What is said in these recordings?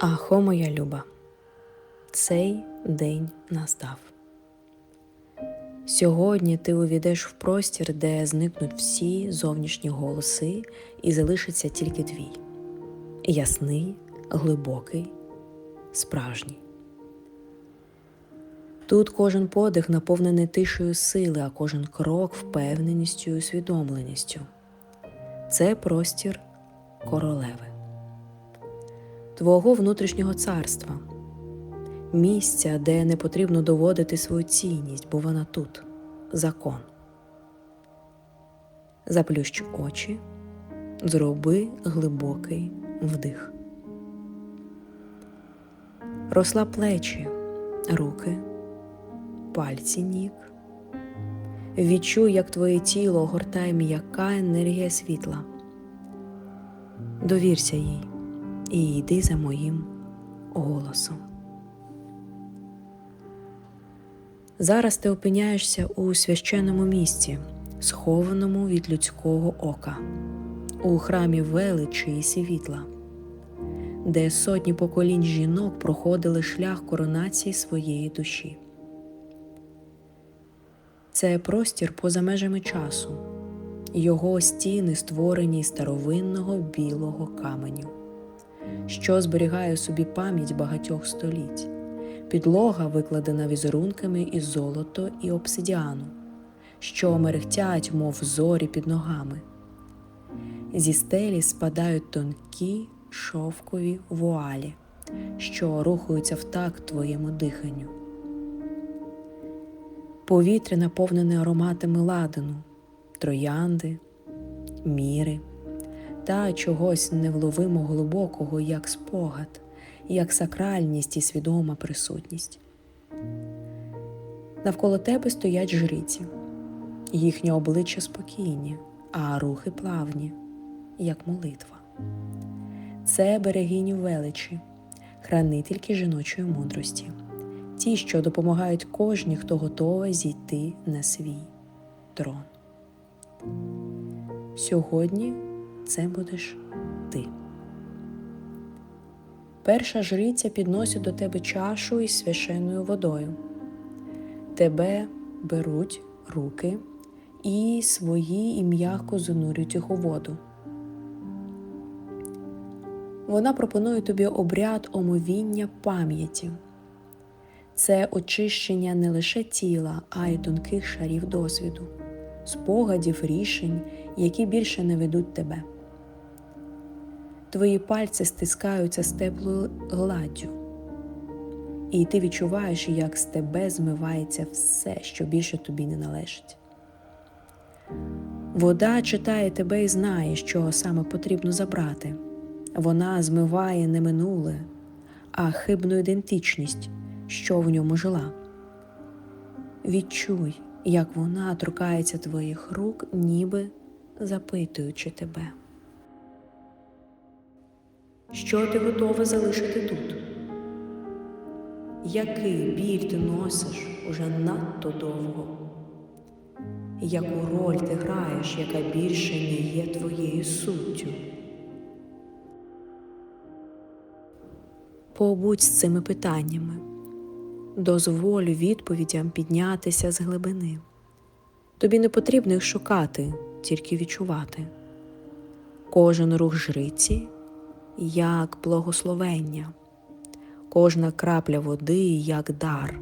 Ахо, моя люба, цей день настав. Сьогодні ти увійдеш в простір, де зникнуть всі зовнішні голоси, і залишиться тільки твій ясний, глибокий, справжній. Тут кожен подих наповнений тишею сили, а кожен крок впевненістю і усвідомленістю. Це простір королеви, твого внутрішнього царства, місця, де не потрібно доводити свою цінність, бо вона тут закон. Заплющ очі, зроби глибокий вдих. Росла плечі, руки, пальці ніг. Відчуй, як твоє тіло огортає м'яка енергія світла. Довірся їй і йди за моїм голосом. Зараз ти опиняєшся у священному місці, схованому від людського ока, у храмі величі і світла, де сотні поколінь жінок проходили шлях коронації своєї душі. Це простір поза межами часу, його стіни створені старовинного білого каменю, що зберігає собі пам'ять багатьох століть. Підлога викладена візерунками із золото і обсидіану, що мерехтять, мов зорі під ногами. Зі стелі спадають тонкі шовкові вуалі, що рухаються в такт твоєму диханню. Повітря наповнене ароматами ладану, троянди, міри та чогось невловимо глибокого, як спогад, як сакральність і свідома присутність. Навколо тебе стоять жриці, їхні обличчя спокійні, а рухи плавні, як молитва. Це берегині величі, хранительки жіночої мудрості, ті, що допомагають кожній, хто готовий зійти на свій трон. Сьогодні це будеш ти. Перша жриця підносить до тебе чашу із священною водою. Тебе беруть руки і свої і м'яко занурюють їх у воду. Вона пропонує тобі обряд омовіння пам'яті. Це очищення не лише тіла, а й тонких шарів досвіду, спогадів, рішень, які більше не ведуть тебе. Твої пальці стискаються з теплою гладдю, і ти відчуваєш, як з тебе змивається все, що більше тобі не належить. Вода читає тебе і знає, що саме потрібно забрати. Вона змиває не минуле, а хибну ідентичність, що в ньому жила. Відчуй, як вона торкається твоїх рук, ніби запитуючи тебе. Що ти готова залишити тут? Який біль ти носиш уже надто довго? Яку роль ти граєш, яка більше не є твоєю суттю? Побудь з цими питаннями, дозволь відповідям піднятися з глибини. Тобі не потрібно їх шукати, тільки відчувати. Кожен рух жриці як благословення, кожна крапля води як дар.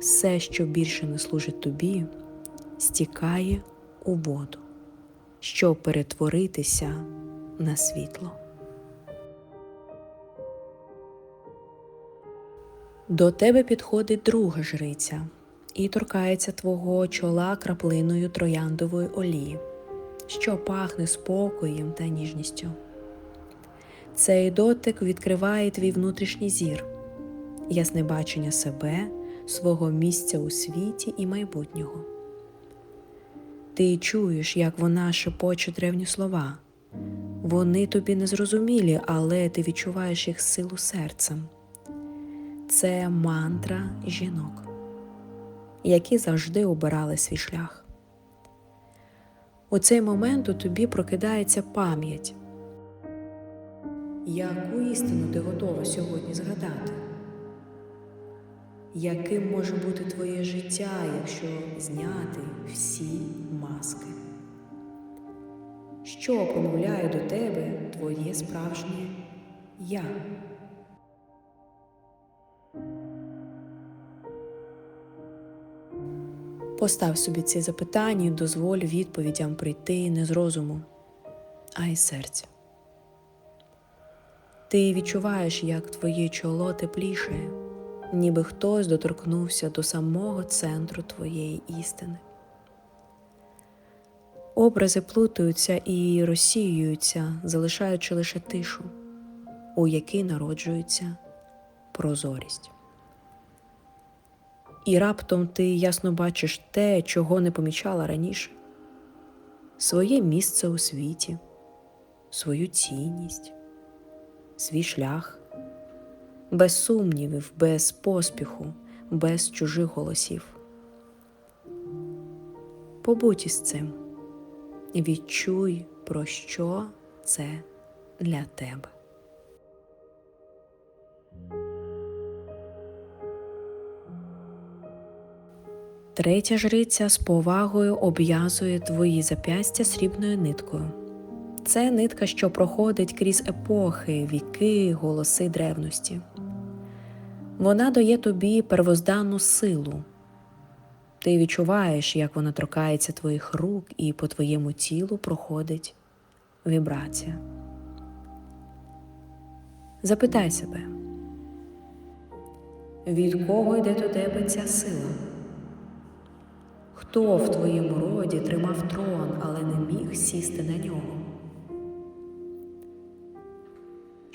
Все, що більше не служить тобі, стікає у воду, щоб перетворитися на світло. До тебе підходить друга жриця і торкається твого чола краплиною трояндової олії, що пахне спокоєм та ніжністю. Цей дотик відкриває твій внутрішній зір, ясне бачення себе, свого місця у світі і майбутнього. Ти чуєш, як вона шепоче древні слова. Вони тобі незрозумілі, але ти відчуваєш їх силу серцем. Це мантра жінок, які завжди обирали свій шлях. У цей момент у тобі прокидається пам'ять Яку істину ти готова сьогодні згадати? Яким може бути твоє життя, якщо зняти всі маски? Що промовляє до тебе твоє справжнє я? Постав собі ці запитання і дозволь відповідям прийти не з розуму, а із серця. Ти відчуваєш, як твоє чоло теплішає, ніби хтось доторкнувся до самого центру твоєї істини. Образи плутаються і розсіюються, залишаючи лише тишу, у якій народжується прозорість. І раптом ти ясно бачиш те, чого не помічала раніше своє місце у світі, свою цінність, свій шлях, без сумнівів, без поспіху, без чужих голосів. Побудь із цим і відчуй, про що це для тебе. Третя жриця з повагою обв'язує твої зап'ястя срібною ниткою. Це нитка, що проходить крізь епохи, віки, голоси древності. Вона дає тобі первозданну силу. Ти відчуваєш, як вона торкається твоїх рук, і по твоєму тілу проходить вібрація. Запитай себе, від кого йде до тебе ця сила? Хто в твоєму роді тримав трон, але не міг сісти на нього?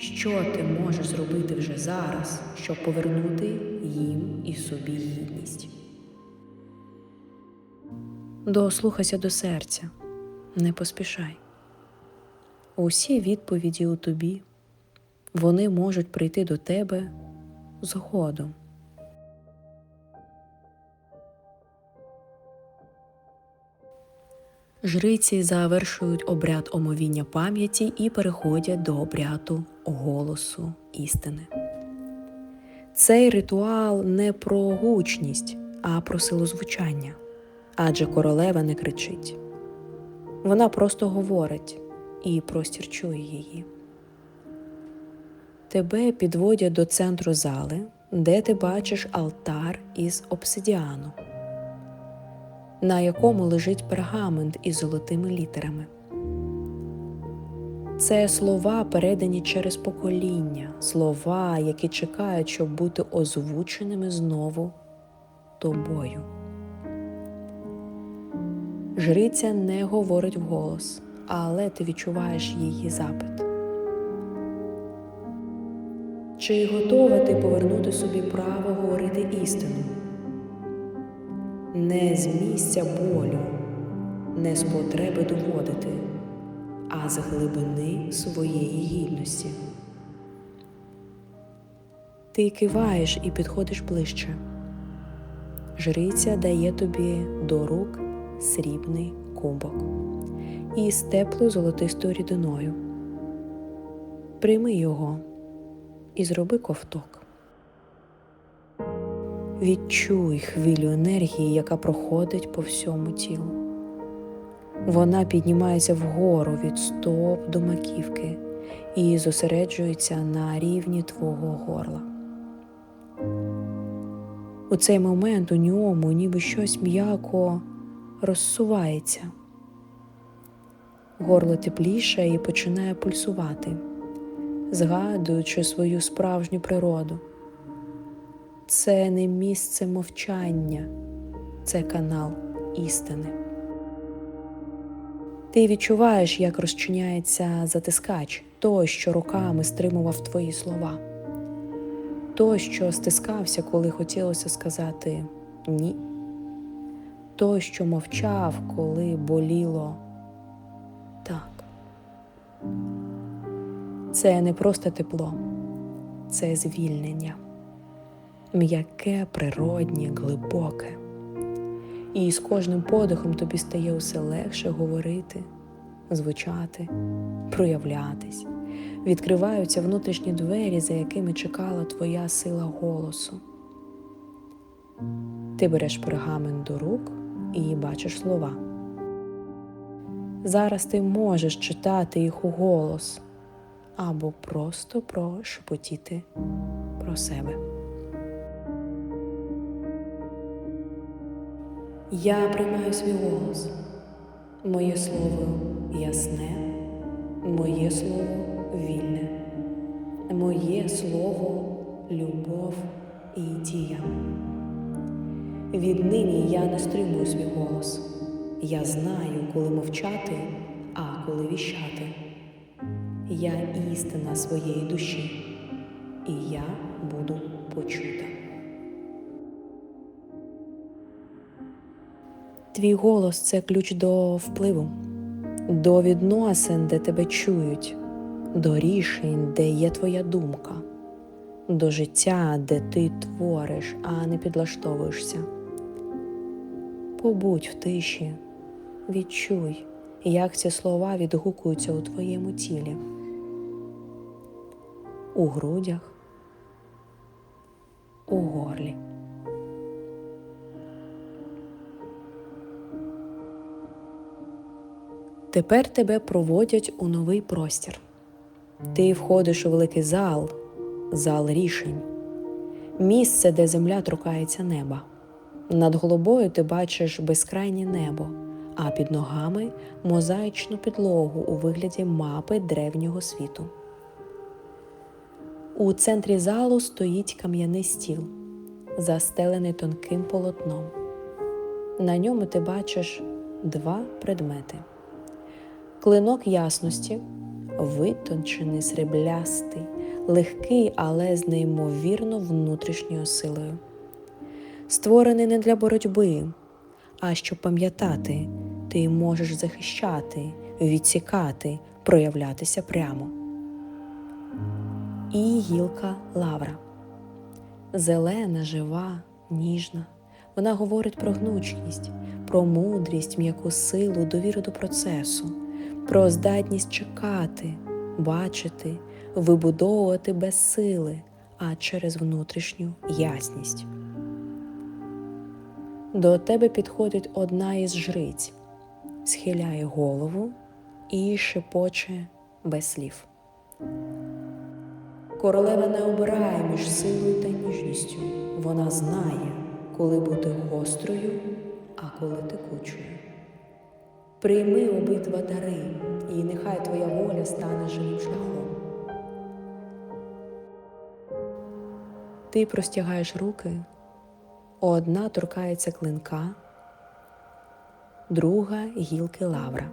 Що ти можеш зробити вже зараз, щоб повернути їм і собі гідність? Дослухайся до серця, не поспішай. Усі відповіді у тобі, вони можуть прийти до тебе згодом. Жриці завершують обряд омовіння пам'яті і переходять до обряду голосу істини. Цей ритуал не про гучність, а про силу звучання, адже королева не кричить. Вона просто говорить і простір чує її. Тебе підводять до центру зали, де ти бачиш алтар із обсидіану на якому лежить пергамент із золотими літерами. Це слова, передані через покоління, слова, які чекають, щоб бути озвученими знову тобою. Жриця не говорить вголос, але ти відчуваєш її запит. Чи готова ти повернути собі право говорити істину? не з місця болю, не з потреби доводити, а з глибини своєї гідності. Ти киваєш і підходиш ближче. Жриця дає тобі до рук срібний кубок із теплою золотистою рідиною. Прийми його і зроби ковток. Відчуй хвилю енергії, яка проходить по всьому тілу. Вона піднімається вгору від стоп до маківки і зосереджується на рівні твого горла. У цей момент у ньому ніби щось м'яко розсувається. Горло тепліше і починає пульсувати, згадуючи свою справжню природу це не місце мовчання, це канал істини. Ти відчуваєш, як розчиняється затискач, той, що руками стримував твої слова, той, що стискався, коли хотілося сказати ні, той, що мовчав, коли боліло так. Це не просто тепло, це звільнення м'яке, природнє, глибоке. І з кожним подихом тобі стає усе легше говорити, звучати, проявлятись відкриваються внутрішні двері, за якими чекала твоя сила голосу. Ти береш пергамент до рук і бачиш слова. Зараз ти можеш читати їх у голос або просто прошепотіти про себе. Я приймаю свій голос. Моє слово ясне, моє слово вільне, моє слово любов і дія. Віднині я не стримую свій голос. Я знаю, коли мовчати, а коли віщати. Я істина своєї душі, і я буду почута. Твій голос це ключ до впливу, до відносин, де тебе чують, до рішень, де є твоя думка, до життя, де ти твориш, а не підлаштовуєшся. Побудь в тиші, відчуй, як ці слова відгукуються у твоєму тілі, у грудях, у горлі. Тепер тебе проводять у новий простір. Ти входиш у великий зал, зал рішень, місце, де земля торкається неба. Над головою ти бачиш безкрайнє небо, а під ногами мозаїчну підлогу у вигляді мапи древнього світу. У центрі залу стоїть кам'яний стіл, застелений тонким полотном. На ньому ти бачиш два предмети. Клинок ясності, витончений, сріблястий, легкий, але з неймовірно внутрішньою силою. Створений не для боротьби, а щоб пам'ятати, ти можеш захищати, відсікати, проявлятися прямо. І гілка лавра. Зелена, жива, ніжна. Вона говорить про гнучкість, про мудрість, м'яку силу, довіру до процесу про здатність чекати, бачити, вибудовувати без сили, а через внутрішню ясність. До тебе підходить одна із жриць, схиляє голову і шепоче без слів. Королева не обирає між силою та ніжністю. Вона знає, коли бути гострою, а коли текучою. Прийми обидва дари, і нехай твоя воля стане живим шляхом. Ти простягаєш руки, одна торкається клинка, друга гілки лавра.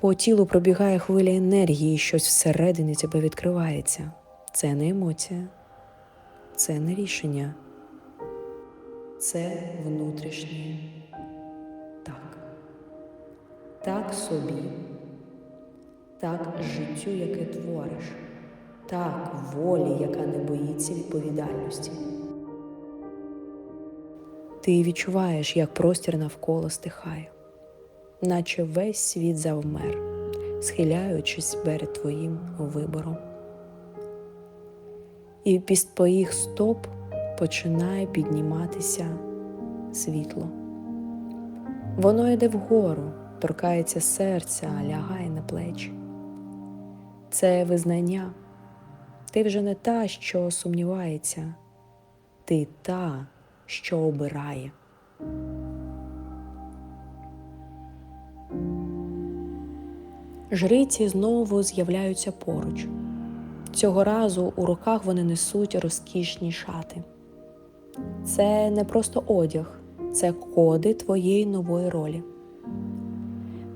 По тілу пробігає хвиля енергії, щось всередині тебе відкривається. Це не емоція, це не рішення, це внутрішнє. Так собі, так життю, яке твориш, так волі, яка не боїться відповідальності. Ти відчуваєш, як простір навколо стихає, наче весь світ завмер, схиляючись перед твоїм вибором. І під твоїх стоп починає підніматися світло. Воно йде вгору, торкається серця, лягає на плечі. Це визнання. Ти вже не та, що сумнівається, ти та, що обирає. Жриці знову з'являються поруч. Цього разу у руках вони несуть розкішні шати. Це не просто одяг, це коди твоєї нової ролі.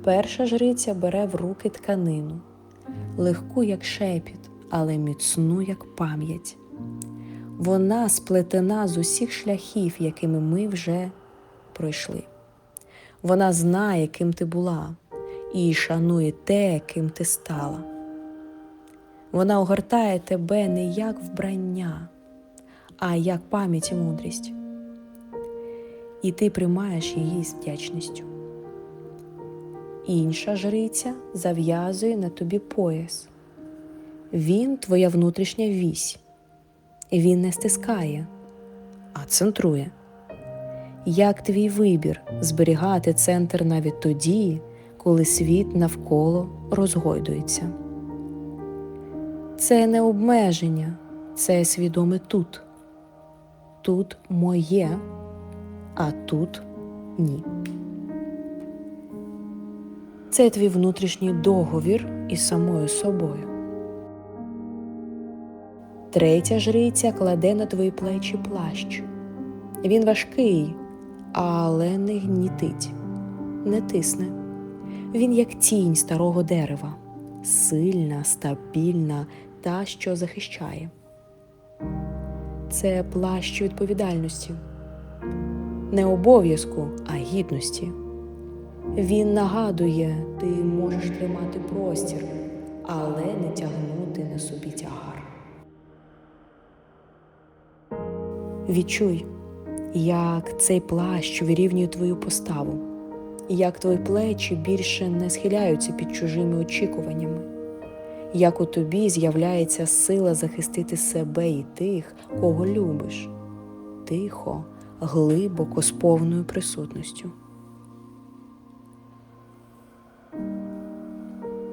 Перша жриця бере в руки тканину, легку, як шепіт, але міцну, як пам'ять. Вона сплетена з усіх шляхів, якими ми вже пройшли. Вона знає, ким ти була, і шанує те, ким ти стала. Вона огортає тебе не як вбрання, а як пам'ять і мудрість і ти приймаєш її з вдячністю. Інша жриця зав'язує на тобі пояс. Він твоя внутрішня вісь. Він не стискає, а центрує. Як твій вибір зберігати центр навіть тоді, коли світ навколо розгойдується? Це не обмеження, це свідоме тут. Тут моє, а тут ні. Це твій внутрішній договір із самою собою. Третя жриця кладе на твої плечі плащ. Він важкий, але не гнітить, не тисне. Він як тінь старого дерева, сильна, стабільна та, що захищає. Це плащ відповідальності, не обов'язку, а гідності. Він нагадує, ти можеш тримати простір, але не тягнути на собі тягар. Відчуй, як цей плащ вирівнює твою поставу, як твої плечі більше не схиляються під чужими очікуваннями, як у тобі з'являється сила захистити себе і тих, кого любиш, тихо, глибоко з повною присутністю.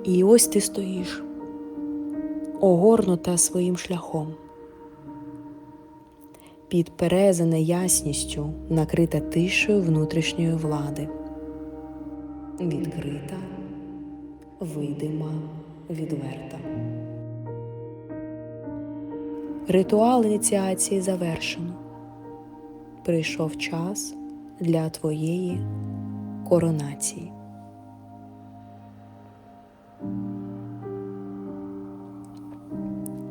І ось ти стоїш, огорнута своїм шляхом, підперезана ясністю, накрита тишою внутрішньої влади, відкрита, видима, відверта. Ритуал ініціації завершено. Прийшов час для твоєї коронації.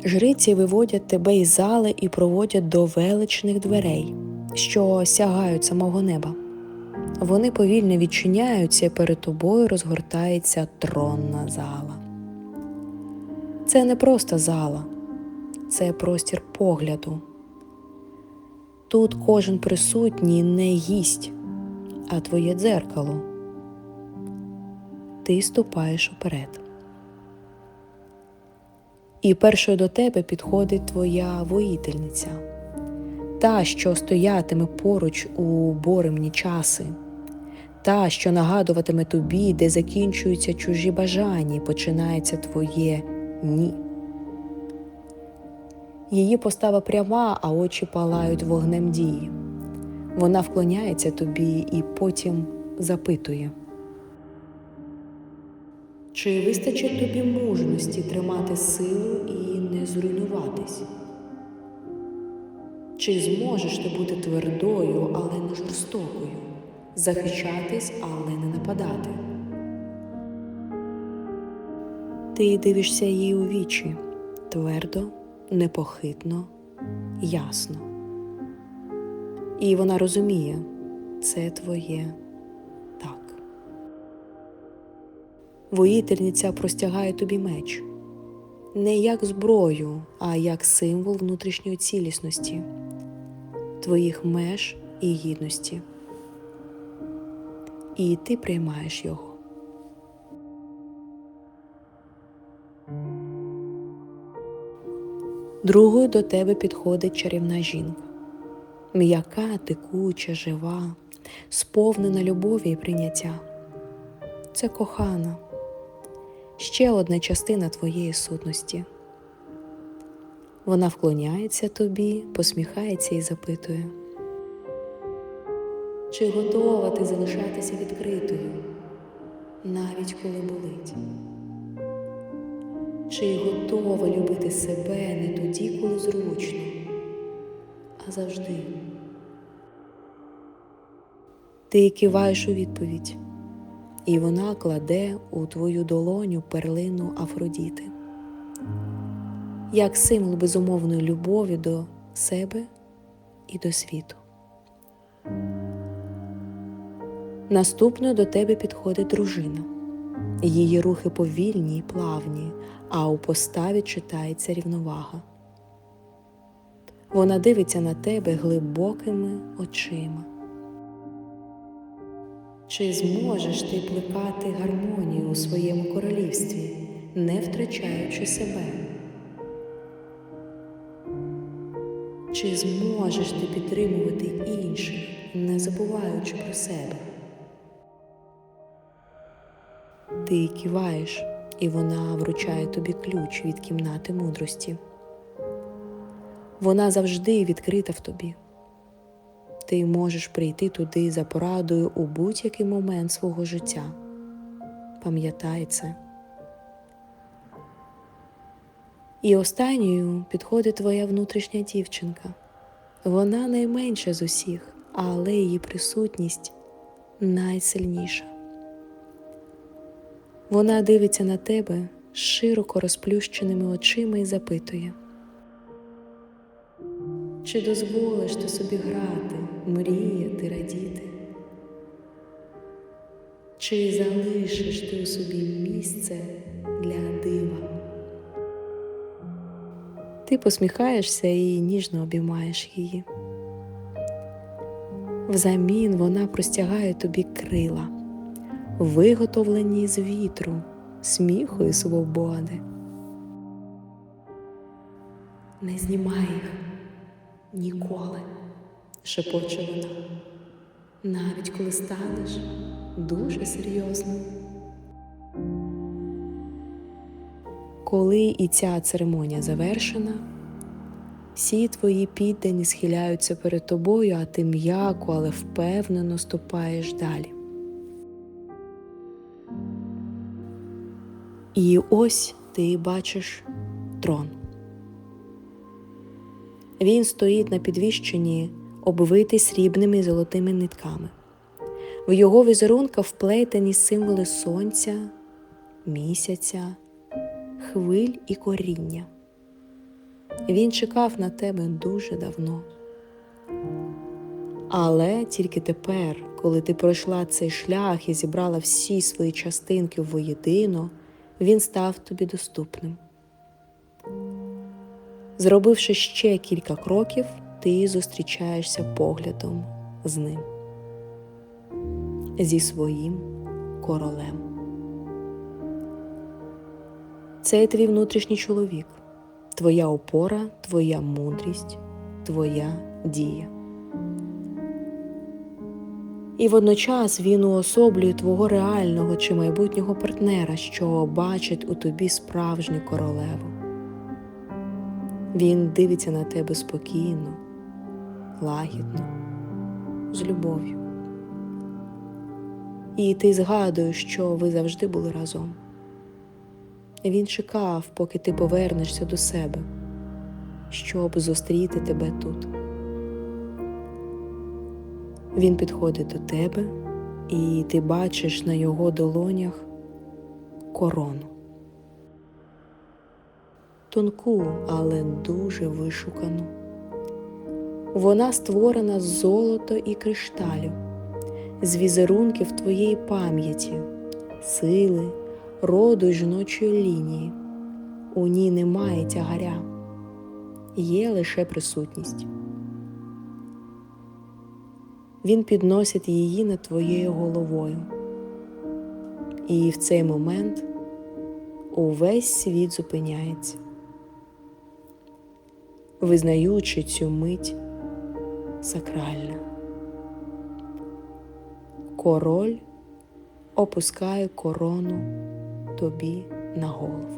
Жриці виводять тебе із зали і проводять до величних дверей, що сягають самого неба. Вони повільно відчиняються, і перед тобою розгортається тронна зала. Це не просто зала, це простір погляду. Тут кожен присутній не гість, а твоє дзеркало. Ти ступаєш уперед. І першою до тебе підходить твоя воїтельниця, та, що стоятиме поруч у боремні часи, та, що нагадуватиме тобі, де закінчуються чужі бажання починається твоє ні. Її постава пряма, а очі палають вогнем дії. Вона вклоняється тобі і потім запитує. Чи вистачить тобі мужності тримати силу і не зруйнуватись? Чи зможеш ти бути твердою, але не жорстокою, захищатись, але не нападати? Ти дивишся їй у вічі твердо, непохитно, ясно. І вона розуміє, це твоє Воїтельниця простягає тобі меч не як зброю, а як символ внутрішньої цілісності, твоїх меж і гідності. І ти приймаєш його. Другою до тебе підходить чарівна жінка, м'яка, текуча, жива, сповнена любові і прийняття. Це кохана, ще одна частина твоєї сутності. Вона вклоняється тобі, посміхається і запитує, чи готова ти залишатися відкритою, навіть коли болить? Чи готова любити себе не тоді, коли зручно, а завжди? Ти киваєш у відповідь, і вона кладе у твою долоню перлину Афродіти, як символ безумовної любові до себе і до світу. Наступною до тебе підходить дружина. Її рухи повільні й плавні, а у поставі читається рівновага. Вона дивиться на тебе глибокими очима. Чи зможеш ти плекати гармонію у своєму королівстві, не втрачаючи себе? Чи зможеш ти підтримувати інших, не забуваючи про себе? Ти киваєш, і вона вручає тобі ключ від кімнати мудрості. Вона завжди відкрита в тобі. Ти можеш прийти туди за порадою у будь-який момент свого життя. Пам'ятай це. І останньою підходить твоя внутрішня дівчинка. Вона найменша з усіх, але її присутність найсильніша. Вона дивиться на тебе широко розплющеними очима і запитує. Чи дозволиш ти собі грати, мріяти, радіти? Чи залишиш ти у собі місце для дива? Ти посміхаєшся і ніжно обіймаєш її. Взамін вона простягає тобі крила, виготовлені з вітру, сміху і свободи. Не знімай їх ніколи, шепоче вона, навіть коли станеш дуже серйозним. Коли і ця церемонія завершена, всі твої піддані схиляються перед тобою, а ти м'яко, але впевнено ступаєш далі. І ось ти бачиш трон. Він стоїть на підвіщенні, обвитий срібними і золотими нитками. В його візерунках вплетені символи сонця, місяця, хвиль і коріння. Він чекав на тебе дуже давно. Але тільки тепер, коли ти пройшла цей шлях і зібрала всі свої частинки воєдино, він став тобі доступним. Зробивши ще кілька кроків, ти зустрічаєшся поглядом з ним, зі своїм королем. Це твій внутрішній чоловік, твоя опора, твоя мудрість, твоя дія. І водночас він уособлює твого реального чи майбутнього партнера, що бачить у тобі справжню королеву. Він дивиться на тебе спокійно, лагідно, з любов'ю. І ти згадуєш, що ви завжди були разом. Він чекав, поки ти повернешся до себе, щоб зустріти тебе тут. Він підходить до тебе, і ти бачиш на його долонях корону. Тонку, але дуже вишукану. Вона створена з золота і кришталю, з візерунків твоєї пам'яті, сили, роду й жіночої лінії. У ній немає тягаря, є лише присутність. Він підносить її над твоєю головою. І в цей момент увесь світ зупиняється, визнаючи цю мить сакральна. Король опускає корону тобі на голову.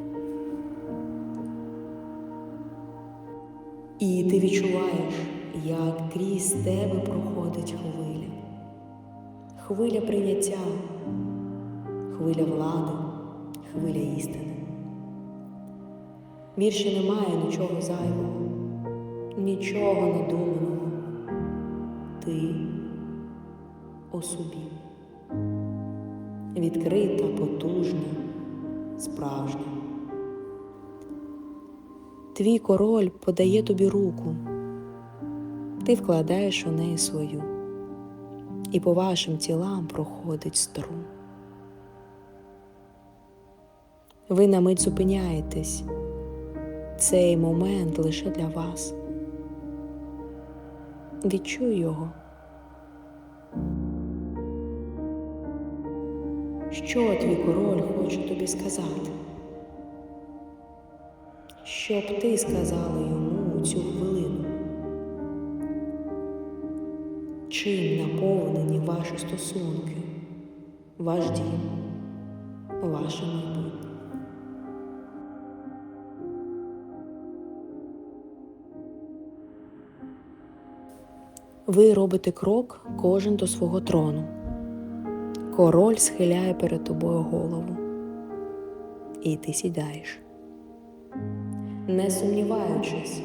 І ти відчуваєш, як крізь тебе проходить хвиля, хвиля прийняття, хвиля влади, хвиля істини. Більше немає нічого зайвого, нічого не надуманого. Ти у собі. Відкрита, потужна, справжня. Твій король подає тобі руку, ти вкладаєш у неї свою, і по вашим тілам проходить струм. Ви на мить зупиняєтесь. Цей момент лише для вас. Відчуй його. Що твій король хоче тобі сказати? Що б ти сказала йому у цю хвилину? Чим наповнені ваші стосунки, ваш дім, ваше майбутнє? Ви робите крок кожен до свого трону. Король схиляє перед тобою голову. І ти сідаєш. Не сумніваючись,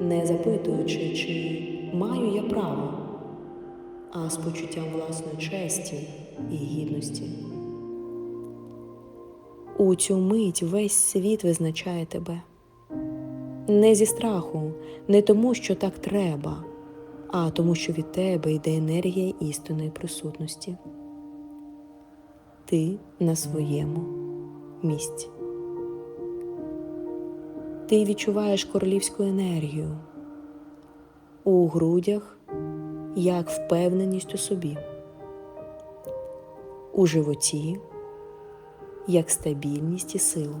не запитуючи, чи маю я право, а з почуттям власної честі і гідності. У цю мить весь світ визначає тебе. Не зі страху, не тому, що так треба, а тому, що від тебе йде енергія істинної присутності. Ти на своєму місці. Ти відчуваєш королівську енергію у грудях як впевненість у собі, у животі як стабільність і силу,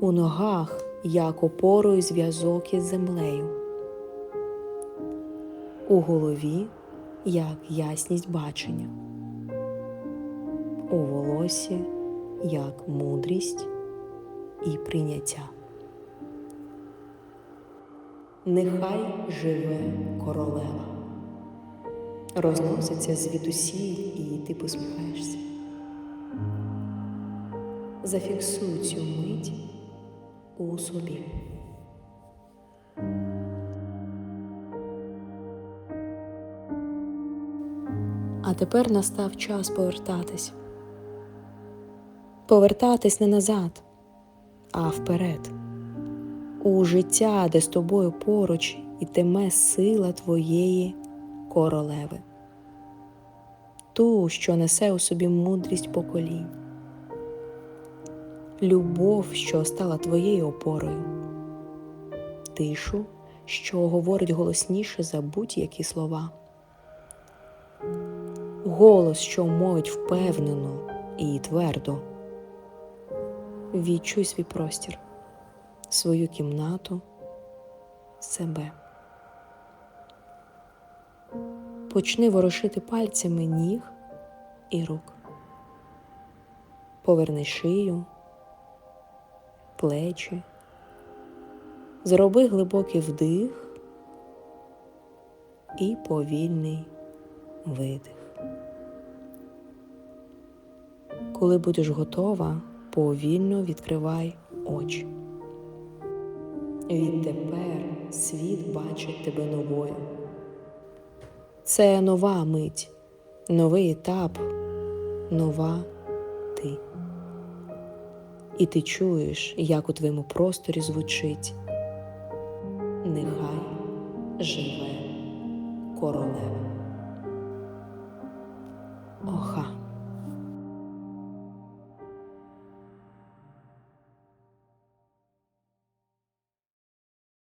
у ногах як опору і зв'язок із землею, у голові як ясність бачення, у волосі як мудрість і прийняття. Нехай живе королева, розноситься звідусіль, і ти посміхаєшся. Зафіксуй цю мить у собі. А тепер настав час повертатись. Повертатись не назад, а вперед, у життя, де з тобою поруч ітиме сила твоєї королеви, ту, що несе у собі мудрість поколінь, любов, що стала твоєю опорою, тишу, що говорить голосніше за будь-які слова, голос, що мовить впевнено і твердо. Відчуй свій простір, свою кімнату, себе. Почни ворушити пальцями ніг і рук. Поверни шию, плечі, зроби глибокий вдих і повільний видих. Коли будеш готова, повільно відкривай очі. Відтепер світ бачить тебе новою. Це нова мить, новий етап, нова ти. І ти чуєш, як у твоєму просторі звучить. Нехай живе королева. Оха.